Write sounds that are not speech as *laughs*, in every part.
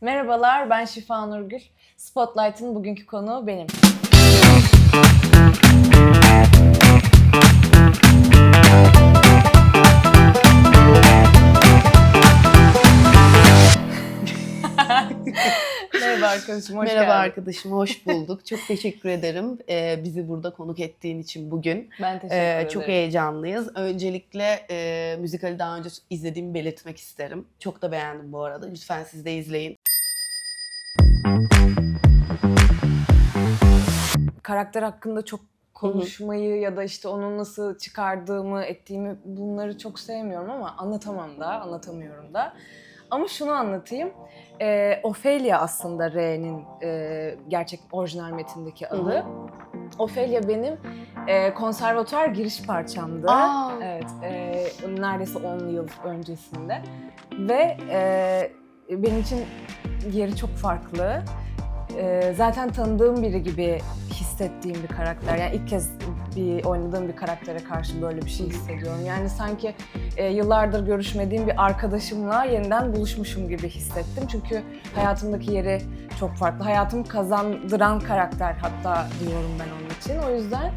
Merhabalar, ben Şifa Nurgül. Spotlight'ın bugünkü konuğu benim. *laughs* Merhaba arkadaşım, hoş Merhaba geldin. arkadaşım, hoş bulduk. Çok teşekkür ederim e, bizi burada konuk ettiğin için bugün. Ben teşekkür E, ederim. çok heyecanlıyız. Öncelikle e, müzikali daha önce izlediğimi belirtmek isterim. Çok da beğendim bu arada. Lütfen siz de izleyin. Karakter hakkında çok konuşmayı ya da işte onu nasıl çıkardığımı, ettiğimi bunları çok sevmiyorum ama anlatamam da, anlatamıyorum da. Ama şunu anlatayım. Ee, Ophelia aslında R'nin e, gerçek orijinal metindeki adı. Hı Ophelia benim e, konservatuar giriş parçamdı. Aa. Evet, e, neredeyse 10 yıl öncesinde. Ve e, benim için yeri çok farklı. E, zaten tanıdığım biri gibi hissettiğim bir karakter. Yani ilk kez bir oynadığım bir karaktere karşı böyle bir şey hissediyorum. Yani sanki e, yıllardır görüşmediğim bir arkadaşımla yeniden buluşmuşum gibi hissettim. Çünkü hayatımdaki yeri çok farklı. Hayatımı kazandıran karakter hatta diyorum ben onun için. O yüzden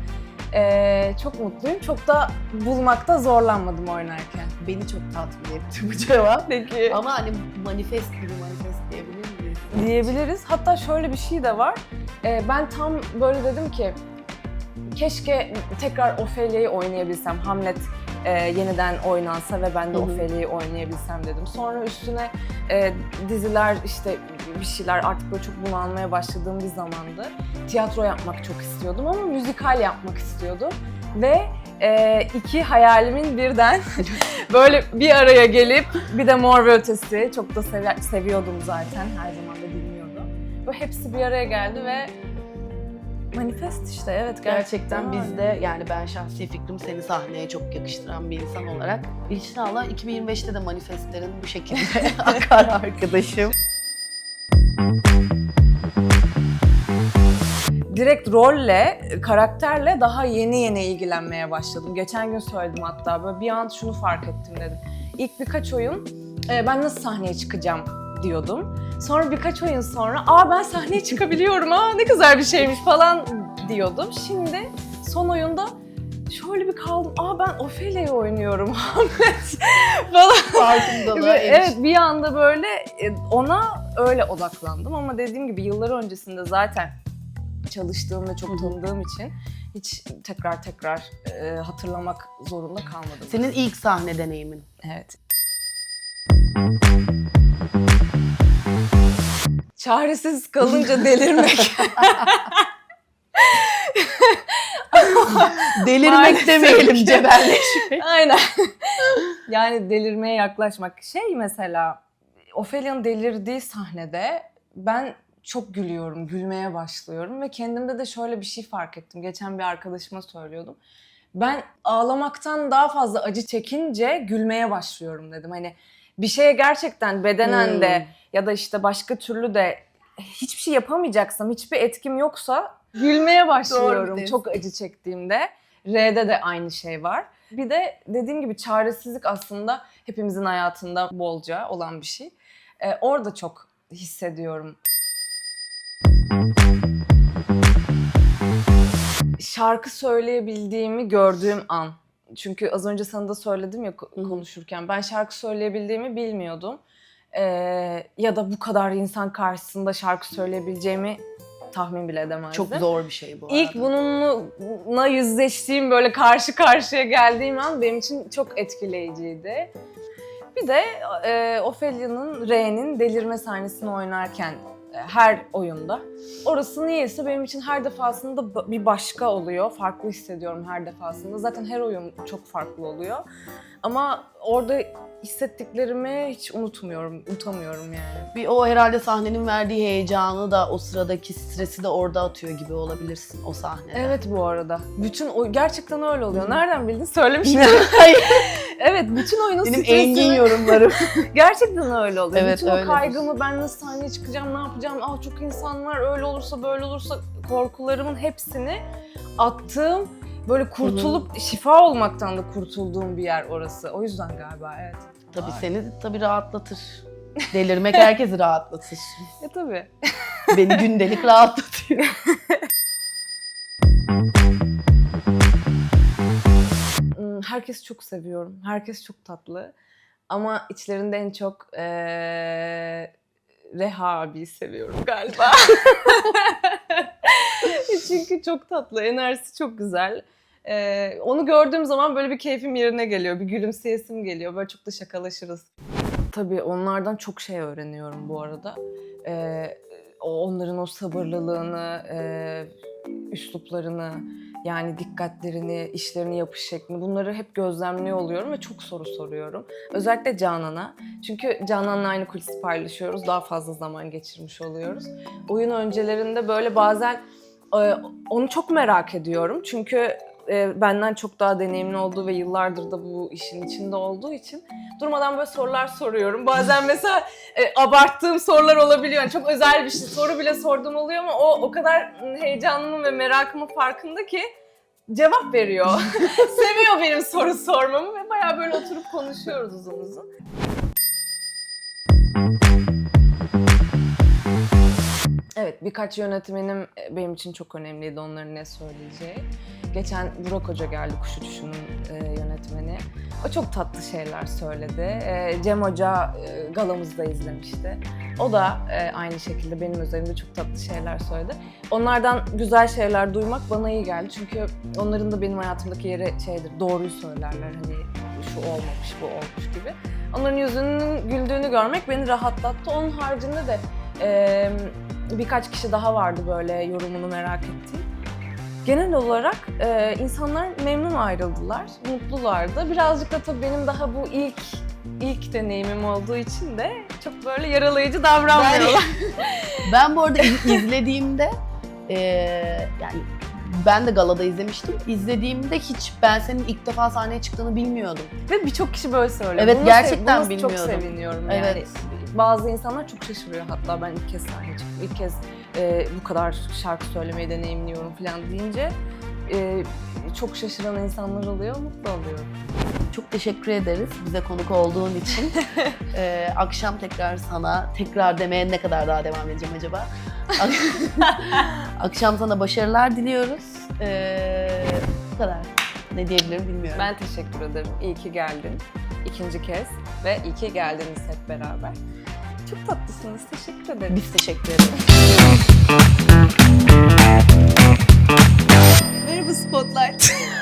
e, çok mutluyum. Çok da bulmakta zorlanmadım oynarken. Beni çok tatmin etti bu cevap. Peki. Ama hani manifest gibi manifest diyebilir miyiz? diyebiliriz. Hatta şöyle bir şey de var. Ee, ben tam böyle dedim ki keşke tekrar Ophelia'yı oynayabilsem. Hamlet e, yeniden oynansa ve ben de. Ophelia'yı oynayabilsem dedim. Sonra üstüne e, diziler işte bir şeyler artık böyle çok bunalmaya başladığım bir zamandı. Tiyatro yapmak çok istiyordum ama müzikal yapmak istiyordum. Ve e, iki hayalimin birden *laughs* böyle bir araya gelip bir de Mor ve Ötesi çok da sev- seviyordum zaten her zaman da dinliyordum. Böyle hepsi bir araya geldi ve manifest işte evet gerçekten, Gerçekten bizde yani ben şahsi fikrim seni sahneye çok yakıştıran bir insan olarak. İnşallah 2025'te de manifestlerin bu şekilde *laughs* akar arkadaşım. Direkt rolle, karakterle daha yeni yeni ilgilenmeye başladım. Geçen gün söyledim hatta böyle bir an şunu fark ettim dedim. İlk birkaç oyun e, ben nasıl sahneye çıkacağım diyordum. Sonra birkaç oyun sonra aa ben sahneye çıkabiliyorum aa ne güzel bir şeymiş falan diyordum. Şimdi son oyunda şöyle bir kaldım. Aa ben Ophelia'yı oynuyorum *laughs* Hamlet falan. Farkındalığa evet bir anda böyle e, ona öyle odaklandım ama dediğim gibi yıllar öncesinde zaten çalıştığım ve çok tanıdığım için hiç tekrar tekrar e, hatırlamak zorunda kalmadım. Senin ilk sahne deneyimin. Evet. Çaresiz kalınca *laughs* delirmek. *laughs* Delirmek Maalesef demeyelim cebelleşmek. *laughs* Aynen. yani delirmeye yaklaşmak. Şey mesela Ophelia'nın delirdiği sahnede ben çok gülüyorum, gülmeye başlıyorum ve kendimde de şöyle bir şey fark ettim. Geçen bir arkadaşıma söylüyordum. Ben ağlamaktan daha fazla acı çekince gülmeye başlıyorum dedim. Hani bir şeye gerçekten bedenen de Hmm. ya da işte başka türlü de hiçbir şey yapamayacaksam, hiçbir etkim yoksa gülmeye başlıyorum çok acı çektiğimde. R'de de aynı şey var. Bir de dediğim gibi çaresizlik aslında hepimizin hayatında bolca olan bir şey. Ee, orada çok hissediyorum. Şarkı söyleyebildiğimi gördüğüm an. Çünkü az önce sana da söyledim ya konuşurken. Ben şarkı söyleyebildiğimi bilmiyordum. Ee, ya da bu kadar insan karşısında şarkı söyleyebileceğimi tahmin bile edemezdim. Çok zor bir şey bu arada. İlk bununla yüzleştiğim böyle karşı karşıya geldiğim an benim için çok etkileyiciydi. Bir de e, Ophelia'nın R'nin delirme sahnesini oynarken her oyunda. Orası niyeyse benim için her defasında bir başka oluyor. Farklı hissediyorum her defasında. Zaten her oyun çok farklı oluyor. Ama orada hissettiklerimi hiç unutmuyorum, unutamıyorum yani. Bir o herhalde sahnenin verdiği heyecanı da o sıradaki stresi de orada atıyor gibi olabilirsin o sahnede. Evet bu arada. Bütün o gerçekten öyle oluyor. Nereden bildin? Söylemiştim. *laughs* Evet, bütün oyunun Benim stresini engin yorumlarım. *laughs* gerçekten öyle oluyor. Evet, bütün o öyledir. kaygımı ben nasıl sahneye çıkacağım, ne yapacağım, aa çok insan var, öyle olursa böyle olursa korkularımın hepsini attığım böyle kurtulup şifa olmaktan da kurtulduğum bir yer orası. O yüzden galiba evet. tabii Ay. seni tabii rahatlatır. Delirmek herkesi rahatlatır. E tabii. Beni gündelik rahatlatıyor. *laughs* Hmm, Herkes çok seviyorum. Herkes çok tatlı. Ama içlerinde en çok eee Reha abiyi seviyorum galiba. *laughs* *laughs* Çünkü çok tatlı, enerjisi çok güzel. Eee, onu gördüğüm zaman böyle bir keyfim yerine geliyor, bir gülümseyesim geliyor. Böyle çok da şakalaşırız. Tabii onlardan çok şey öğreniyorum bu arada. Eee, o- onların o sabırlılığını, eee üsluplarını, yani dikkatlerini, işlerini yapış şeklini bunları hep gözlemliyor oluyorum ve çok soru soruyorum. Özellikle Canan'a. Çünkü Canan'la aynı kulisi paylaşıyoruz. Daha fazla zaman geçirmiş oluyoruz. Oyun öncelerinde böyle bazen e, onu çok merak ediyorum. Çünkü e, benden çok daha deneyimli olduğu ve yıllardır da bu işin içinde olduğu için durmadan böyle sorular soruyorum. Bazen mesela e, abarttığım sorular olabiliyor. Yani çok özel bir şey soru bile sorduğum oluyor ama o o kadar heyecanımın ve merakımın farkında ki cevap veriyor. *laughs* Seviyor benim soru sormamı ve bayağı böyle oturup konuşuyoruz uzun uzun. Evet, birkaç yönetmenim e, benim için çok önemliydi onların ne söyleyeceği. Geçen Burak Hoca geldi Kuş Uçuşu'nun e, yönetmeni. O çok tatlı şeyler söyledi. E, Cem Hoca e, galamızda izlemişti. O da e, aynı şekilde benim üzerimde çok tatlı şeyler söyledi. Onlardan güzel şeyler duymak bana iyi geldi. Çünkü onların da benim hayatımdaki yeri şeydir, doğruyu söylerler. Hani şu olmamış, bu olmuş gibi. Onların yüzünün güldüğünü görmek beni rahatlattı. Onun haricinde de e, birkaç kişi daha vardı böyle yorumunu merak ettiğim. Genel olarak e, insanlar memnun ayrıldılar, mutlulardı. Birazcık da tabii benim daha bu ilk ilk deneyimim olduğu için de çok böyle yaralayıcı davranmıyorlar. Ben *laughs* bu arada iz- izlediğimde eee, yani ben de galada izlemiştim. İzlediğimde hiç ben senin ilk defa sahneye çıktığını bilmiyordum. Ve birçok kişi böyle söylüyor. Evet, Bunu gerçekten sev- bunu çok bilmiyordum. seviniyorum Evet. Bazı insanlar çok şaşırıyor hatta ben ilk kez sahneye çıktım. İlk kez e, bu kadar şarkı söylemeyi deneyimliyorum falan deyince e, çok şaşıran insanlar oluyor, mutlu oluyorum. Çok teşekkür ederiz bize konuk olduğun için. Eee, *laughs* akşam tekrar sana tekrar demeye ne kadar daha devam edeceğim acaba? Ak- *laughs* akşam sana başarılar diliyoruz. Eee, bu kadar. Ne diyebilirim bilmiyorum. Ben teşekkür ederim. İyi ki geldin. İkinci kez ve iyi ki geldiniz hep beraber. Çok tatlısınız. Teşekkür ederim. Biz teşekkür ederiz. Merhaba Spotlight. *laughs*